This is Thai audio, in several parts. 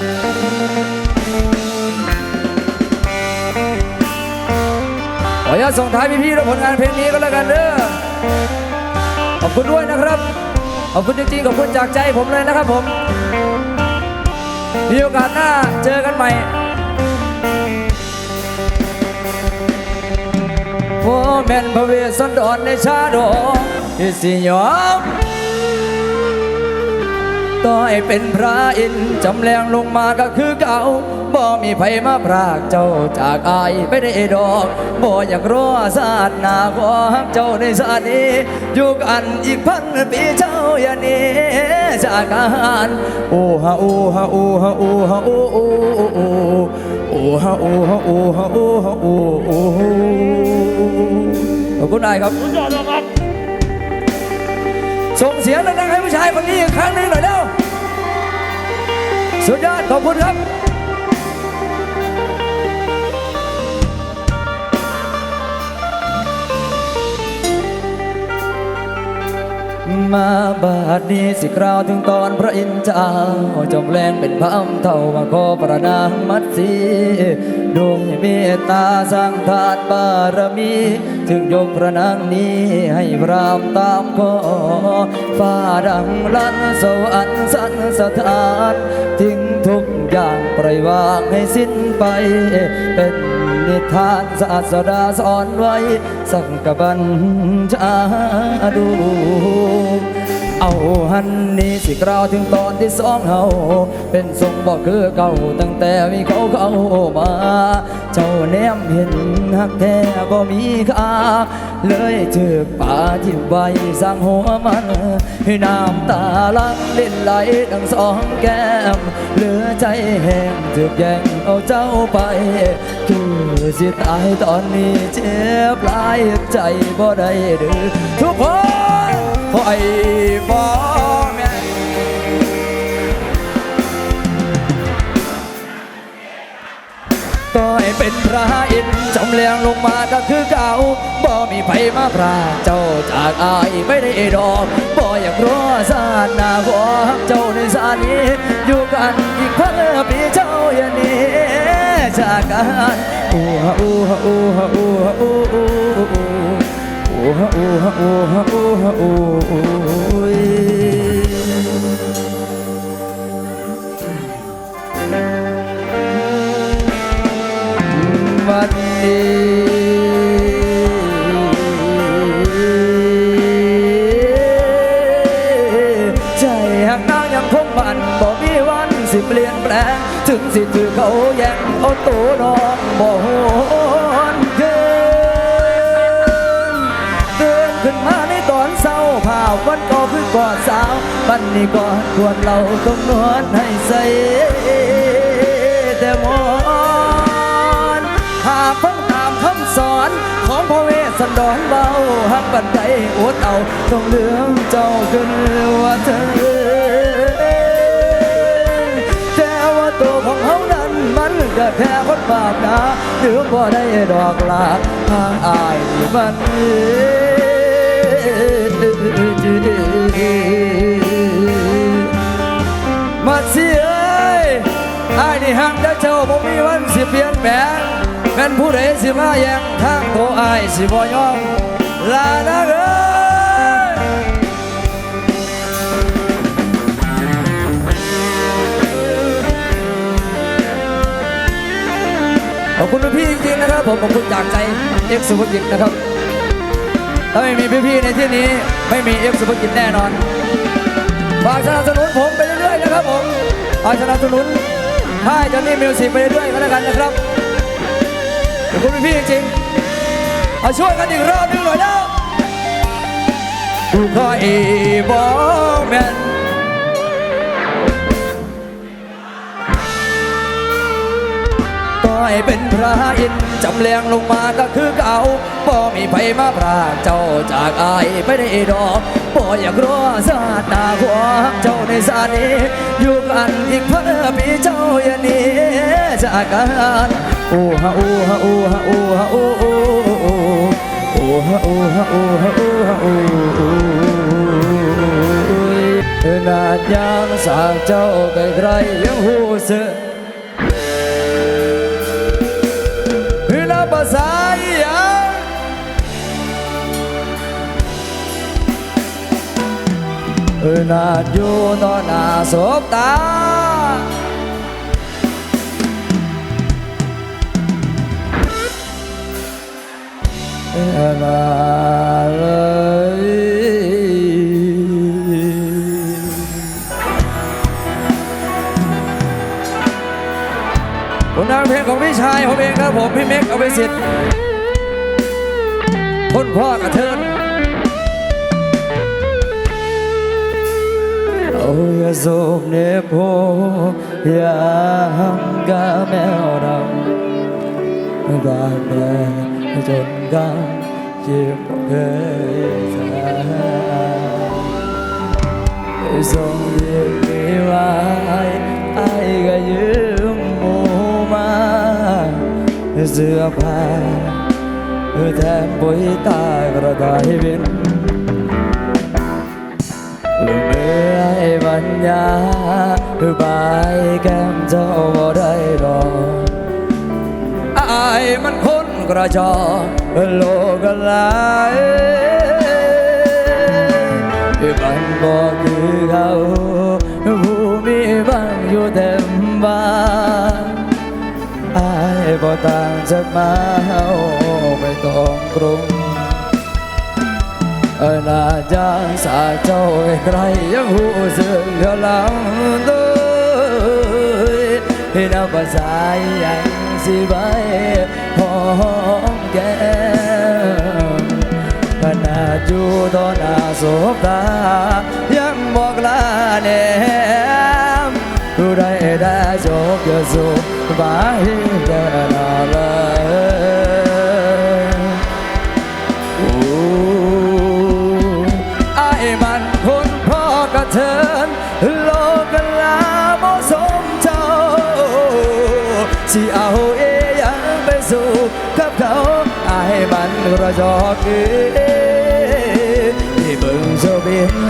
ขออนุญาตส่งท้ายพี่ๆด้วยผลงานเพลงนี้ก็แล้วกันเด้อขอบคุณด้วยนะครับ ขอบคุณจริงๆขอบคุณจากใจผมเลยนะครับผม มีโอกาสหน้าเจอกันใหม่โอ้แม่นพระเวสสันดรในชาดกที่สิยอม ต่อให้เป็นพระอินจำแรงลงมาก็คือเก่าบ่มีไผมาพรากเจ้าจากอายไปได้ดอกบ่อยากรอศาสนาขอฮักเจ้าในชาตินี้อยู่กันอีกพันปีเจ้าอย่านี้จากกันโอ้ฮะโอ้ฮะโอ้ฮะโอ้ฮะโอ้โอ้โอ้โอ้ฮะโอ้ฮะโอ้ฮะโอ้ฮะโอ้โอ้ขอบคุณนายครับสุดยอดครับส่งเสียงดังๆให้ผู้ชายคนนี้อีกครั้งหนึ่งหน่อยเร็ว สุดยอดขอบคุณครับมาบาดนี้สิกล่าวถึงตอนพระอินทร์เจ้าจงแรงเป็นพระอำเท่ามาขอประนามมัดสีดวงเมตตาสร้างทานบารมีถึงยกพระนางนี้ให้พรามตามขอฟ้าดังลั่นสวรรค์สันสถานทิ้งทุก อย่างปล่อยวางให้สิ้นไป เป็นนิทานศาสดาสอนไว้ สังกบัญชาดู เอาหันนี้สิกล่าวถึงตอนที่สองเฮาเป็นทรงบอกคือเก่าตั้งแต่มีเขาเข้ามา เจ้าแนมเห็นหักแท้บ่มีค่าเลยถือป่าที่ไว้สร้างหัวมันให้น้ำตาลังเล่นไหลดังสองแก้มเหลือใจแห้งถึกแย่งเอาเจ้าไป คือสิตายตอนนี้เจ็บหลายใจบ่ได้ดือทุกคน คอยบ่แม่นต่อให้เป็นพระอินทร์จำเลียงลงมาก็คือเก่าบ่มีไผมาพราเจ้าจากอายไม่ได้ดอกบ่อยากรอสาดหน้าขอฮักเจ้าในสานี้ อยู่กันอีกพันปีเจ้าอย่าหนี้จากกันอู้ฮะอู้ฮะอู้ฮะอู้ฮะอู้ ฮะอู้ฮะโอ้ฮะโอ้ฮะโอ้วันนี้ใจหันางยังคงมันบ่มีวันสิเปลี่ยนแปลง ถึงสิถือเขาแย่งเอาตัวน้องบ่ สาวบันนี้ก่อนควรเราต้องนวดให้ใสแต่มอนหากฟังตามคำสอนของพระเวสสันดรเบาหักบันไดอดเอาต้องเลืองเจ้าขึ้นว่าเธอแต่ว่าตัวของเขานั้นมันก็แค่คนบาปนะหรือบ่ได้ดอกลาทางอายที่มันมาเสียเอ้ยอายนี่หักแล้เจ้าบ่มีวันสิเปลี่ยนแปลงแม่นผู้ใดสิมาแย่งทางตัวอายสิบ่ยอมลานะเอ้ยขอบคุณพี่จริงๆนะครับผมขอบคุณจากใจเอ็กซ์สุภกิจนะครับถ้าไม่มีพี่ๆในที่นี้ไม่มีเอ็กซ์สุภกิจแน่นอน ฝากสนับสนุนผมไปเรื่อยๆนะครับผมฝากสนับสนุนค่ายจอนนี่มิวสิกไปเรื่อยๆก็แล้วกันนะครับขอบคุณพี่จริงๆเอาช่วยกันอีกรอบหนึงหน่อยแล้วคอยบอกแมนต่อให้เป็นพระอินทร์ จำแรงลงมาก็คือเก่าบ่มีไผมาพรากเจ้าจากอายไม่ได้ดอกบ่อยากรอสาดหน้าขวเจ้าในสานี้อยู่กันอีกเพันปีเจ้าอย่าหนี้จากกันโอ้ฮะโอ้ฮะโอ้ฮะโอ้ฮะโอ้โอ้โอ้โอ้ฮะโอ้ฮะโอ้ฮะโอ้ฮะโอ้โอ้นาดยามสางเจ้าไกลไกลยังหูเสึก เออนาดอยู่ต่อหน้าศพตา เออนาเลยผลงานเพลงของพี่ชายผมเองครับผมพี่เม็กเอาไปสิทธิ์คนพ่อกระเทิน Ôi dùm nếp hô Ya hăng ca mèo đầm Và nè chôn găng Chiếc ghế xa Dòng điệp đi vai Ai gà dưỡng mù ma Dựa bà Thêm bối tai Và đại bên อ้บัญญาบายแก้มเจ้าบ่ได้ดอกอายมันคนกระจอกโลกหลายมันบ่คือเขาผู้มีบ้างอยู่เต็มบ้านอายบ่ต่างจากมาไปต้องกรุง เออนาจางสาเจ้าใครยังหูเสื่อมเดือหลังด้วยให้นับภาษาอย่งสิใบหอมแก้มขณะดูตอหน้าสบตายังบอกลาแนมผู้ใดได้จบจะสุบายเดอ สิเอาเอยังไปสู่กับเขาไอ้มันกระจอกเอที่เบิ่งเจ้าบิน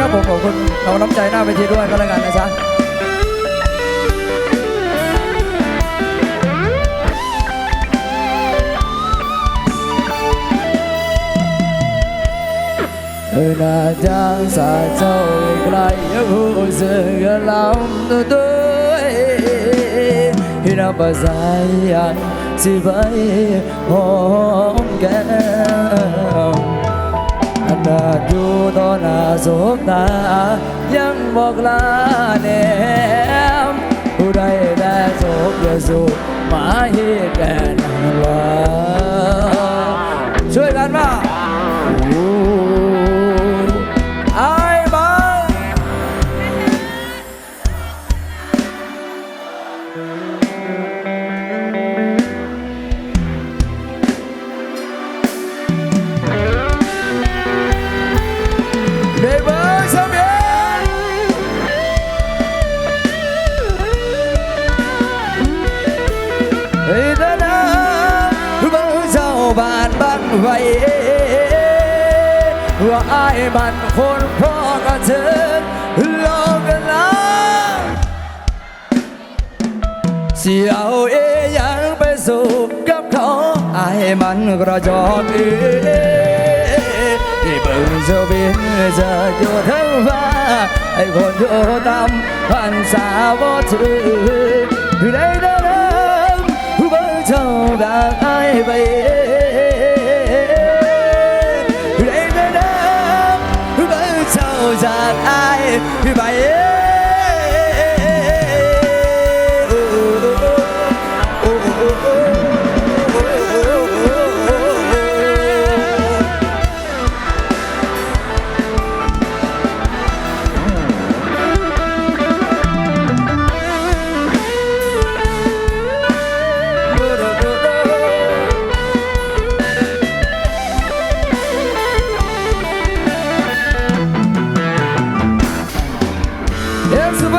ครับผมขอบคุณเราน้ำใจหน้าเวทีด้วยก็แล้วกันนะจ๊ะเออนาจะสาเจ้าไกลหูเสือลำตัวตัวที่นับภาษาอย่างสิไปหอมแก้ม ขนาดอยู่ต่อหน้าสบตา ยังบอกลาแนมผู้ใดได้ศพอย่าสูบมาเหตุแก่นั้นว่าช่วยกันมา ai bạn khôn khó cả thân lo gần lắm เสียวเอยังไปสู่กับเขาไอ้มันกระจอกเอที่เบิ่งเจ้าบินจะอยู่ทั้งฟ้าไอ้คนอยู่ต่ำพันสาวถือได้เดินเบิ่งเจ้าดักไอ้ไป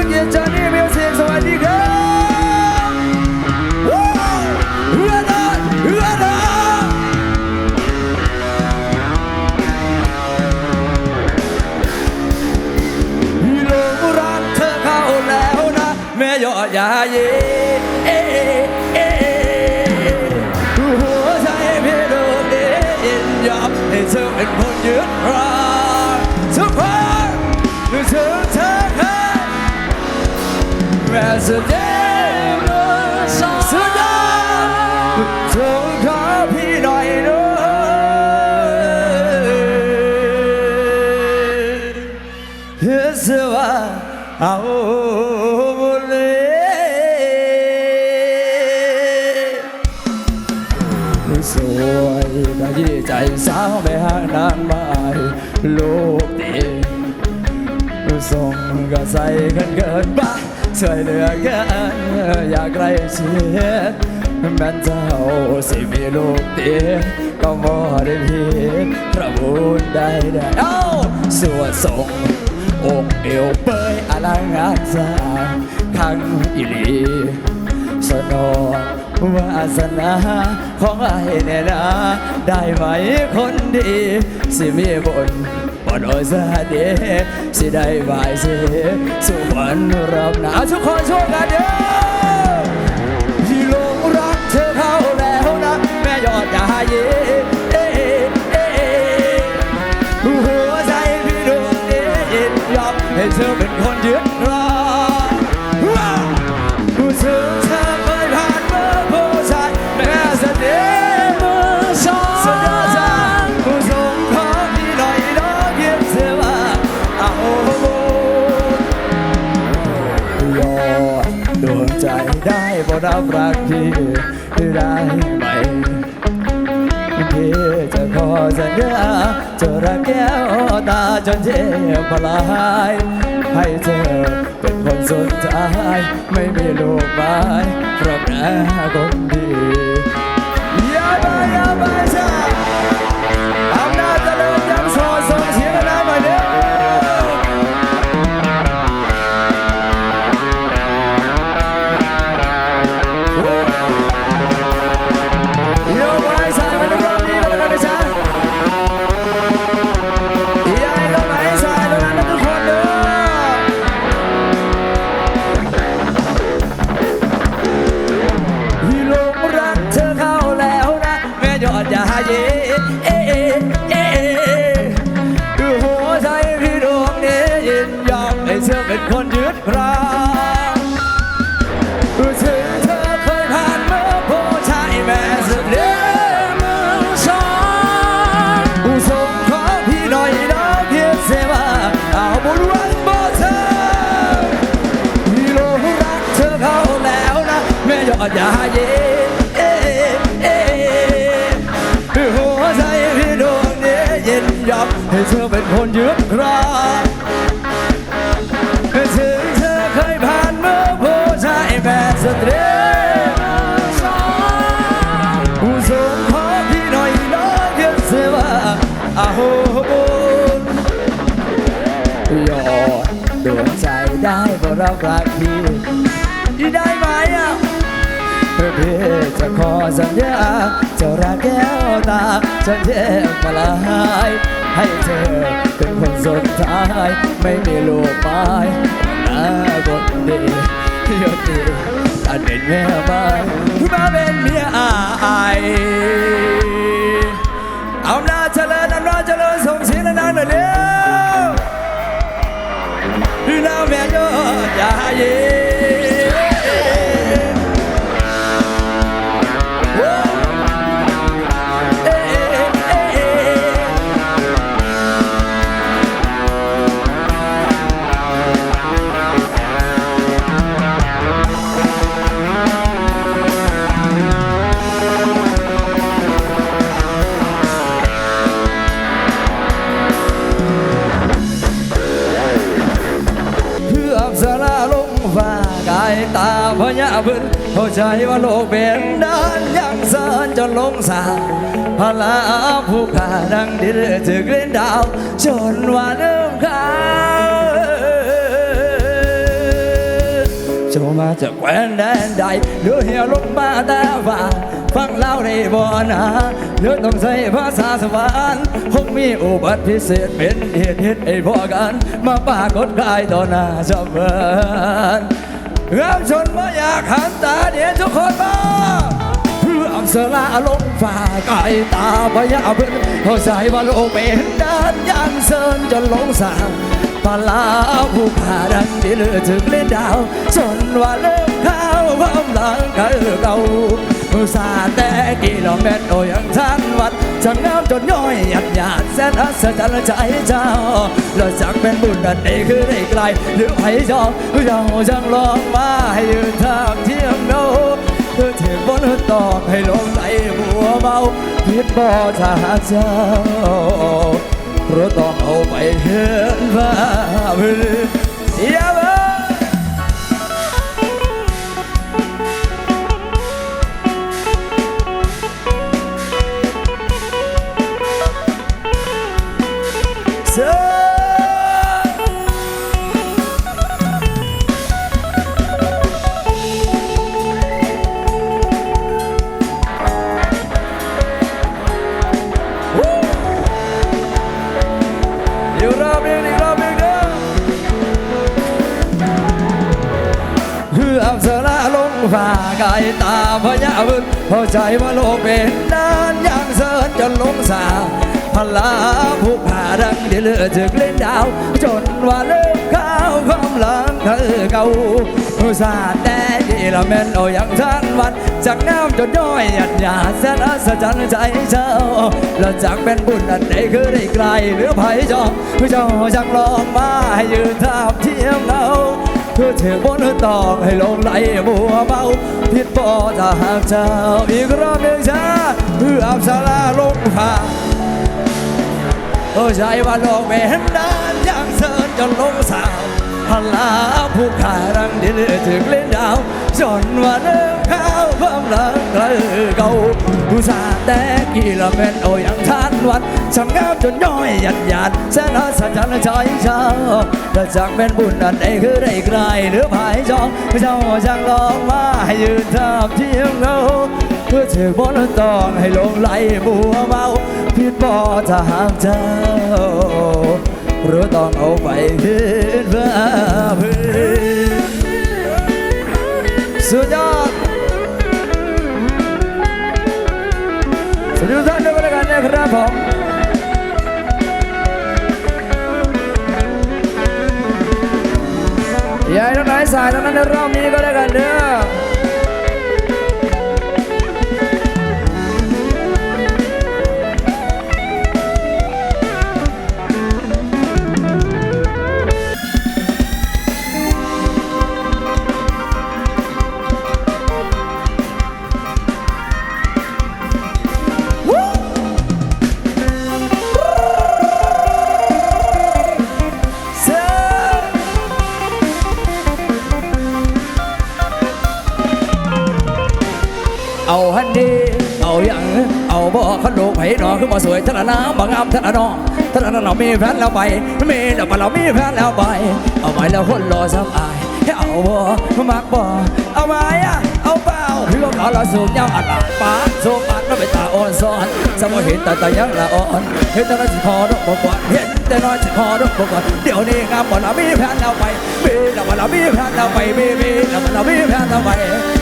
เย็นจอนี่มิวสิกสวัสดีครับว้าวเรือดอนเรือดอนหลงรักเธอเข้าแล้วนะแม่ยอดยาเย่เอ๊ะเอ๊ะหัวใจพี่โดนเด่นยอมให้เธอเป็นคนยึดรัก เอขอพี่หน่อยด้วยเพื่อเสือว่าเอาเลยสวยกะยี่ใจสาวไม่หางนานมาลูกเตีส่งก็ใส่กันเกินไป ช่วยเหลือกันอยากใกล้ชิดแม้เจ้าสิมีลูกเตีก็บ่ได้ผิดพระบุญได้ได้เอ้าสวดส่งองค์เอวเปยอลังงานสร้าขังอีหลีสนองวาสนาของไอ้เนี่ยนะได้ไหมคนดี สิมีบนบน โอซาเดสิได้บายสิสุวรรณรอบหนาทุกคนช่วยกันเด้อ รับรักพี่ได้ไหมพี่จะขอสัญญาจะรักแก้วตาจนเจ็บพลายให้เธอเป็นคนสุดท้าย ไม่มีลูกไม้เพราะแม่คงดี หัวใจพี่ดวงนี้เย็นยับ ให้เธอเป็นคนยึดครองถึงเธอเคยผ่านเมื่อผู้ชายแม่สตรีผู้ส่งขอพี่หน่อยน้องเพียเสียว่าอาโหบุญยอดดวงใจได้บ่รับรักพี่ เพี่จะขอสัญญาจะรักแก้วตาจนแย่มาลายให้เธอเป็นคนสุดท้าย ไม่มีลูกไม้หน้าคนดียศดีตัดเป็นแม่ไม้มาเป็นเมียอายเอาหน้าเจริญอำนาจเจริญส่งเสียงดังๆหน่อยเร็วน้าแม่ยอดยาเย็ พญาบึนเข้าใจว่าโลกเป็นด้านยังเสินจนลงสาพลาผู้ขาดังดินถึกเล่นดาว จนว่าเริ่มขาวเจ้ามาจากแคว้นแดนใดเดือเหี่ยวลงมาแต่ฝ่าฟังเล่าในบ่อนาเนื้อต้องใช้ภาษาสวรรค์คงมีอุบัติพิเศษเป็นเหตุเหตุไอ้พอกัน มาปากฏกายต่อหน้าชาวบ้าน เราชนมาอยากหันตาเดี๋ยวทุกคนมาเพื่ออัสลาลงฝ่าไก่ตาพยาเพื่อนเขาใจว่าโลกเป็นด้านย่างเซินจนหลงสาง ปลาผู้ผ่าดังที่เลือถึงเล่นดาวจนว่าเริ่มเข้าวความหลังเก่าเก่าอุตส่าแต่กิโลเมตรโอ้ยังทันวัดจะงามจนย่อยหยัดหยาดแสนอัศจรรย์ใจเจ้าแล้วจากเป็นบุญนันนี้คือได้ไกลหรือไผ่จอมเราจังลองมาให้ยืนทางเที่ยงโนเธอเทบนตอกให้ลงไหลบัวเบาพิษบ่ถ้าเจ้า เพราะต้องเอาไปเห็นว่าเพื่อนอย่า ตาพญาบึกพอใจว่าโลกเป็นนานอย่างเสินจนลงสาพลาผู้ผ่าดังเดือดถึกเล่นดาว จนว่าเลิกข้าวความหลังเธอเก่าอุตส่าแต่ดีละแม่นโอยังทันวันจากน้ำจนย่อยหยัดหยาแสนอัศจรรย์ใจเจ้าแล้วจากเป็นบุญอันใดคือได้ไกลเหลือภัยจอมเจ้าจังลองมาให้ยืนทับเทียมเงา เพื่อเธอบนตองให้ลงไหลบัวเบาผิดบ่ถ้าหากเจ้าอีกรอบหนึ่งจ้าเพื่ออับสาราลงฟ้าเออใจว่าลงไม่เห็นนานย่างเสินจนลงสาว พลาผู้ขารังดินถึงเล่นดาวจนว่าเลิกข้าวความหลังเก่าเก่าผู้สาแต่กี่ละเม็ดโอ้ยังทานวันช่างงามจนย่อยหยัดหยาดแสนอัศจรรย์ใจเจ้าและจากเป็นบุญอันใดคือได้ไกลหรือภายจองเจ้าจังลองมาให้ยืนทับเทียมเงาเพื่อถือบนตองให้ลงไหลบัวเบาผิดบ่ถ้าหากเจ้า หรือต้องเอาไปคืนเพื่อเพื่อนสุดยอดสวัสดีทุกท่านด้วยกันแล้วกันะครับผมยายทั้งหลายสายทั้งนั้นในรอบนี้ก็แล้กันเด้อ เอาฮันดีเอาอย่างเอาบ่ขันโลกไผ่ดอขึ้นมาสวยทะละน้ำบางงาทะละน้องทะละน้องมีแฟนแล้วไปมีแล้วมาเรามีแฟนแล้วไป เอาไปแล้วคนรอสักอายให้เอาบ่มักบ่เอาไหมอะเอาเปล่าพี่ก็ขอเราสูงยาวอัดละปาสูงอัดแล้วไปตาอ่อนซ้อนสมองเห็นตาตายังละอ่อนเห็นแต่น้อยสิคอดอกบก่อนเห็นแต่น้อยสิคอดอกบก่อนเดี๋ยวนี้งามบ่เรามีแฟนแล้วไปมีแล้วมาเรามีแฟนแล้วไปมีมีแล้วมาเรามีแฟนแล้วไป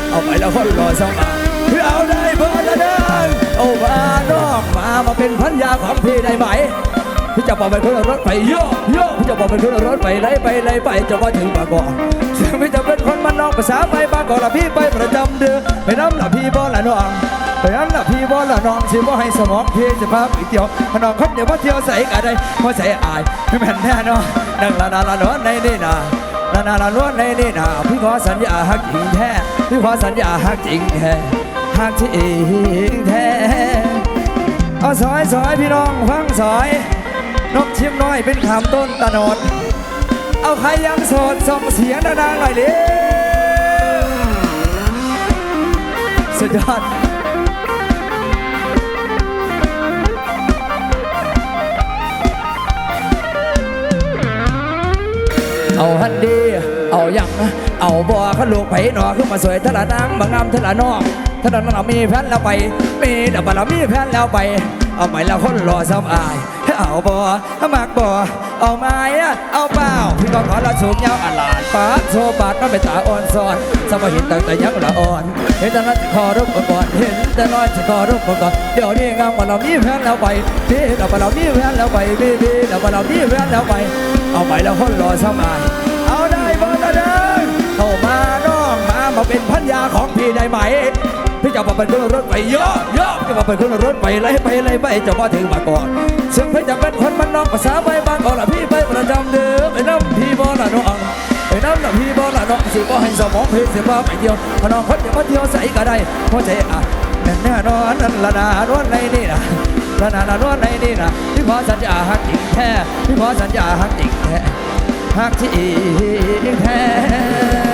เอาไปแล้วคนรอสักอาย เพื่อเอาได้เบอร์ละเดินเอามานองมามาเป็นพันยาของพี่ได้ไหมพี่จะบอกเป็นคนละรถไปโยโยพี่จะบอกเป็นคนละรถไปไล่ไปไล่ไปจะว่าถึงบางกอกพี่จะเป็นคนมันนอกภาษาไปบางกอกละพี่ไปประจำเดือนไปน้ำละพี่บอละน้องไปน้ำละพี่บอละน้องสิบ่ให้สมองพี่จะพาไปเที่ยวน้องคนเดี๋ยวว่าเที่ยวใส่กันได้ว่าใส่อายไม่แม่นแน่นอนนั่งละนาละนอนในนี่นานานานาล้วนในนี่นาพี่ขอสัญญาฮักจริงแท้พี่ขอสัญญาฮักจริงแท้ ฮักจริงแท้เอาซอยซอยพี่น้องฟังซอย นกชิมน้อยเป็นขามต้นตะนดเอาใครยังโสดส่งเสียงดังๆหน่อยเร็วสุดยอดเอาฮันดี เอาอย่างนะ เอาบ่ขลูกไผ่หนอขึ้นมาสวยทะละนางบางงามทะละนอง ทะละนเรามีแฟนแล้วไป มีแต่บ่เรามีแฟนแล้วไป เอาไปแล้วคนรอซ้ำอายเอาบ่อมากบ่เอาไม้อะเอาเปล่าพี่ก็ขอละสูงยาวอลาดปาดโซบาดมันเป็นตาอ่อนซ้อนสมัยเห็นตั้งแต่ยังละอ่อนเห็นแต่นั้นจะขอรูปก่อนเห็นแต่น้อยจะขอรูปก่อนเดี๋ยวนี้งามว่าเรามีแฟนแล้วไปพี่เราว่าเรามีแฟนแล้วไปพี่พี่เราว่าเรามีแฟนแล้วไป เอาไปแล้วคนรอสมัยเอาได้บ่ตาเด้อเข้ามาน้องมามาเป็นพันยาของพี่ได้ไหม พี่จะมาเป็นคนรถไปเยอะเยอะจะมาเป็นคนรถไปไล่ไปไล่ไปจะมาถึงมาก่อนซึ่งพี่จะเป็นคนมันนอกภาษาไปบางก่อนละพี่ไปประจำเดิมไปน้ำพี่บอละน้องไปน้ำละพี่บอละน้องสิบ่ให้สมองพี่สิบ่ไปเที่ยวพน้องคนเดียวมาเที่ยวใส่ก็ได้หัวใจอะแน่นแน่นอนนั่นละนานวลในนี่นะละนานวลในนี่นะพี่ขอสัญญาหักจริงแท้พี่ขอสัญญาหักจริงแท้หักที่แท้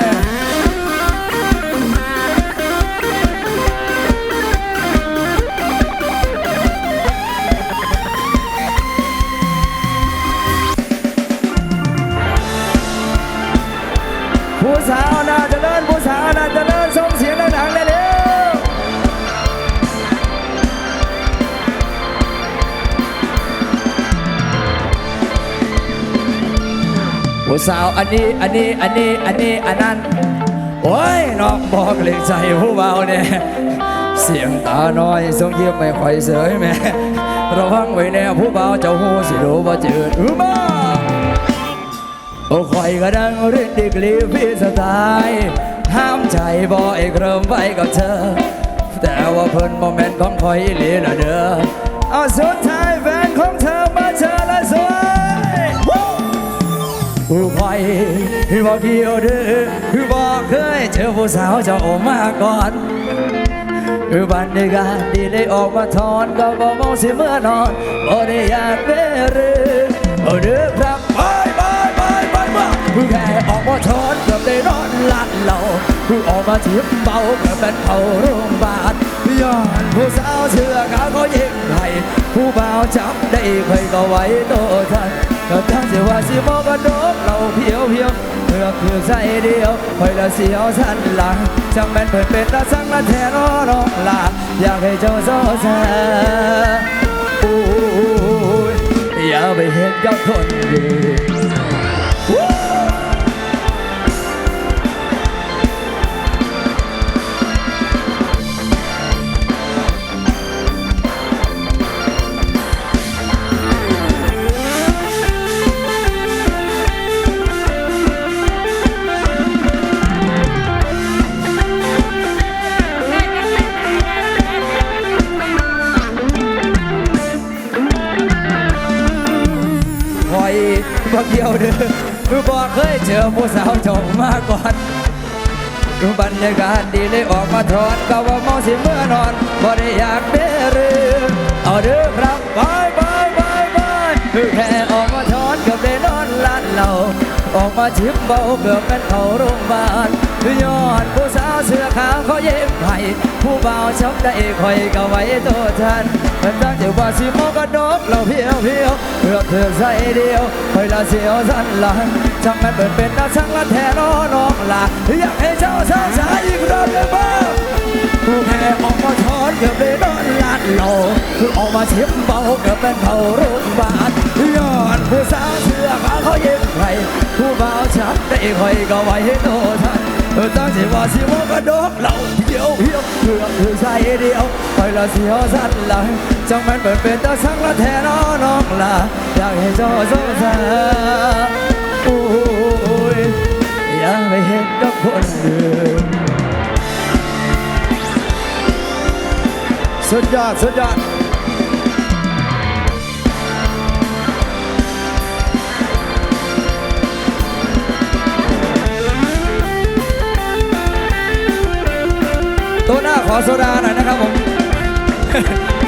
ผู้สาวอันนี้อันนี้อันนี้อันนี้อันนั้นโอ้ยน้องบอกเลยใจผู้เบาเนี่ยเสียงตาน้อยทรงยิ้มไม่ค่อยเสยแม่ระวังไว้แน่ผู้เบาเจ้าหูสิรู้ว่าจืดอือมาโอ้คอยก็ดังริดดิกลีพี่สไตล์ห้ามใจบ่ไอ้เคริ่มไปกับเธอ แต่ว่าเพิ่นโมเมนต์ของคอยลีละเด้อเอาสุดท้าย ผู้คอยบอกเดียวเด้อคือบอกเคยเจอผู้สาวเจ้ามาก่อนคือบรรยากาศที่ได้ออกมาทอนก็บ่มองสิเมื่อนอนบ่ได้อยากเรือเอาเด้อครับบายบายบายบายบายคือแค่ออกมาทอนเกือบได้นอนหลับเหล่าคือออกมาทิมเบาเกือบเป็นเข้าโรงพยาบาลย้อนผู้สาวเสื้อขาวเขายิงให้ผู้บ่าวจับได้ใครก็ไว้โตทันก็ทั้ง สิว่าสิมองกระโดดเราเพียวเพียวเพื่อเพื่อใจเดียวคอยละเสียวสันหลังจังแม่นเปิดเป็นละสังละแทนอน้องลาอยากให้เจ้าโซแซ่โอ้อย่าไปเห็นกับคนดีค บอกเดียวเด้อคือบอกเคยเจอผู้สาวจงมาก่อนดูบรรยากาศดีเลยออกมาทอนก็ว่าเมาสิเมื่อนอนบ่ได้อยากเด้อเรือเอาเด้อครับบายบายบายบายคือแค่ออกมาทอนกับได้นอนลานเหล่า ออกมาชิมเบาเกือบเป็นเขาโรงพยาบาลย้อนผู้สาวเสื้อขาวเขาเย็บให้ผู้บ่าวชอบได้คอยก็ไว้ตัวทันมันตั้งใจว่าสิมองกระดกเราเพียวเพียวเพื่อเธอใส่เดียวคอยละเสียวสันหลังจังแม่นเปิดเป็นนาช่างละแทนน้องลาอยากให้เจ้าสาวสายอีกรอบได้บ้างูแค่ออกมาทอนเกือบได้นอนลาดเหลาคือออกมาเทียมเบาเกือบเป็นเขาโรงพยาบาลย้อนผู้สาวเสื้อขาวเขาเย็บไห้ผู้บ่าวชับได้คอยก็ไว้ให้โตทันเออตั้งใจว่าสิว่ากระดกเหล่าเดียวเพียวเพื่อเธอใส่เดียวคอยละเสียวสันหลังจังมันเปิดเป็นตาสังละแทนน้องลาอยากให้เจ้าสงสารโอ้ยอย่าไปเห็นกับคนอื่น สุดยอด สุดยอดตัวหน้าขอโซดาหน่อยนะครับผม